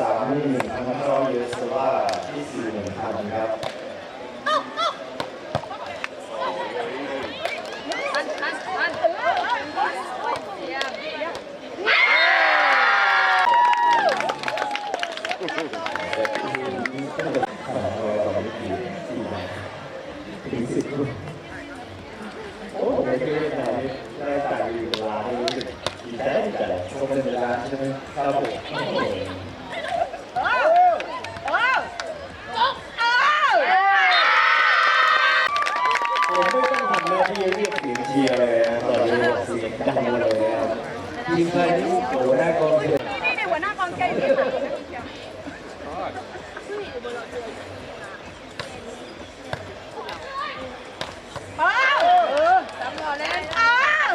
สามนี่หนึ่งพันก้อเยสว่าที่สี่หนึ่งพันครับถึงสิบโอ้ไม่เคยได้ได้จ่ายเวลาเลยดีใจดีใจชมเป็นเวลาใช่ไหมครับผม เรียกเสียงเชียร์เลยนะตอนนี้บอกเสียงดังเลยนะครับทีมงานที่โอ้โหน่ากลัวเชียร์ นี่นี่หัวหน้ากองเชียร์อยู่นี่เออเออจำเราแล้วเออ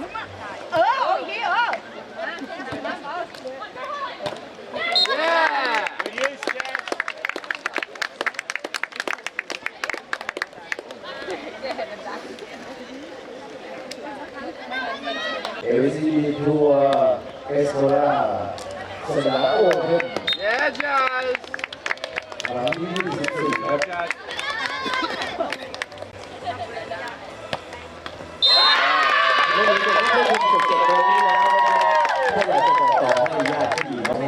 มึงมาเออโอ้ยเออ เอวิซีทัวร์เอสโซล่าสนามโอเพ่น Yeah, Josh. ครั้งที่24ครับ Josh. เรื่องนี้ก็ได้ชมจบจบตรงนี้แล้วนะครับถ้าอยากจะบอกต่อให้ญาติที่ดีของ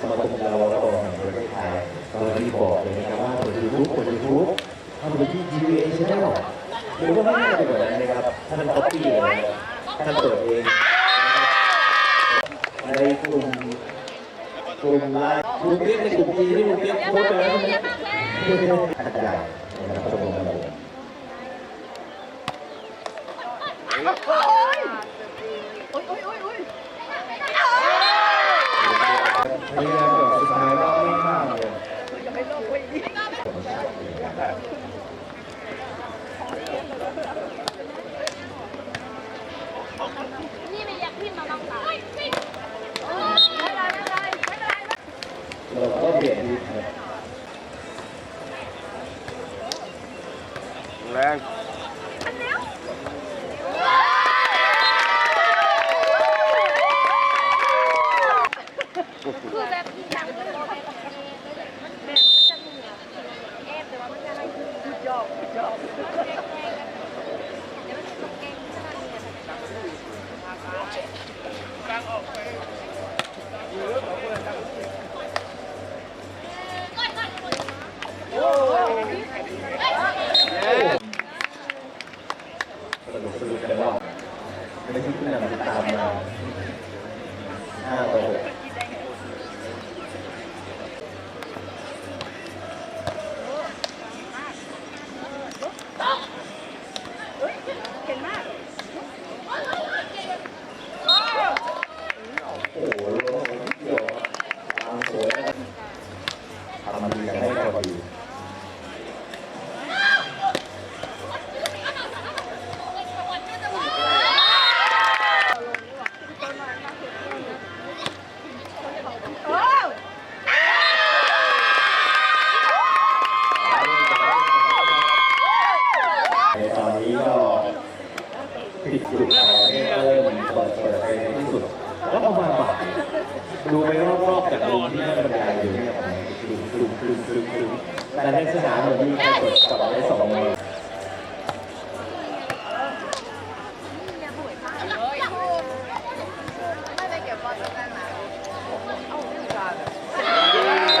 สมาคมเราและองค์แห่งประเทศไทยเราที่บอกเลยนะครับว่าคนยูทูบคนยูทูบทำไปที่ GVA Channel หรือว่าไม่ได้กว่านั้นนะครับท่านก๊อปปี้เลยนะครับ ท่านเปิดเองนะครับในกลุ่มกลุ่มไลน์กลุ่มเรียกในกลุ่มจีที่กลุ่มเรียกโพสต์ไปแล้วนะครับขยายนะครับชมรมเราโอ้ยโอ้ยโอ้ยโอ้ยโอ้ยก็ไม่ข้ามเลย จะไม่โลกเว้ย นี่ไม่อยากพิมพ์มาลองสาว ไม่เป็นไรไม่เป็นไรไม่เป็นไร เราก็เปลี่ยนดีครับ แรง คือแบบที่ดังมันโตไปกับเอมันมันจะมีเอฟแต่ว่ามันจะให้คือจอบจอบเดี๋ยวมันจะตกเก่งขนาดนี้สนุกสนุกกันว่าไม่ใช่ผู้นที่ตามมาห้าต่อหก แต่ในสนามเหมือนมีใครกดกดได้สองมือ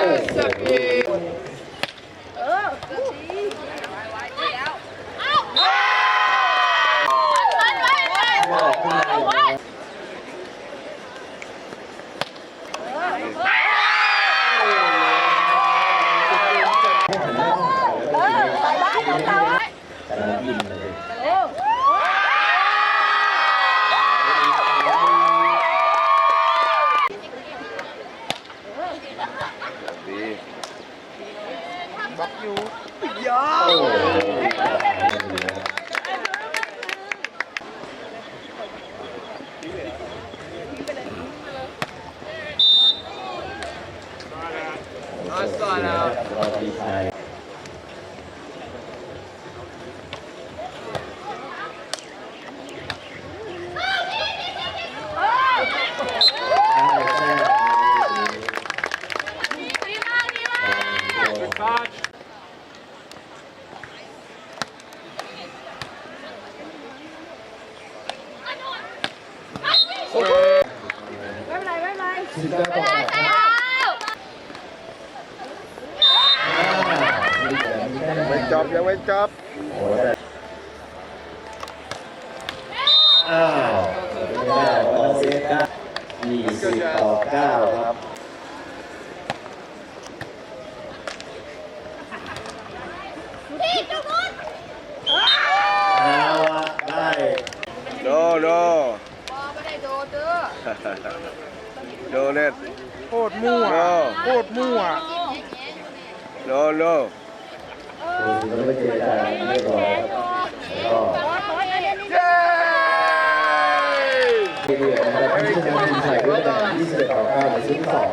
อดี เออไปบ้านของเราแต่ละยิงเลย โอ้ ดีบล็อกอยู่ โอ้โห นอนก่อนแล้ว เราดีใจใช่ใช่ คอช ไม่เป็นไรไม่เป็นไรสิบเก้าต่อแปดครับอ่ามีแต่มีแค่ไม่จอบยังไม่จบโอ้แต่อ้าวไม่ได้บอลเซฟได้ยี่สิบต่อเก้าครับพี่จุ๊บเอาละได้โดโดบอไม่ได้โดนเด้อโดเล่นโคตรมั่วโดโคตรมั่วโดโด คุณก็ไม่เจรจาเรียบร้อยครับก็เย้ที่เหลือนะครับที่ชนะทีมไทยด้วยคะแนน21ต่อ9ในช่วงที่สอง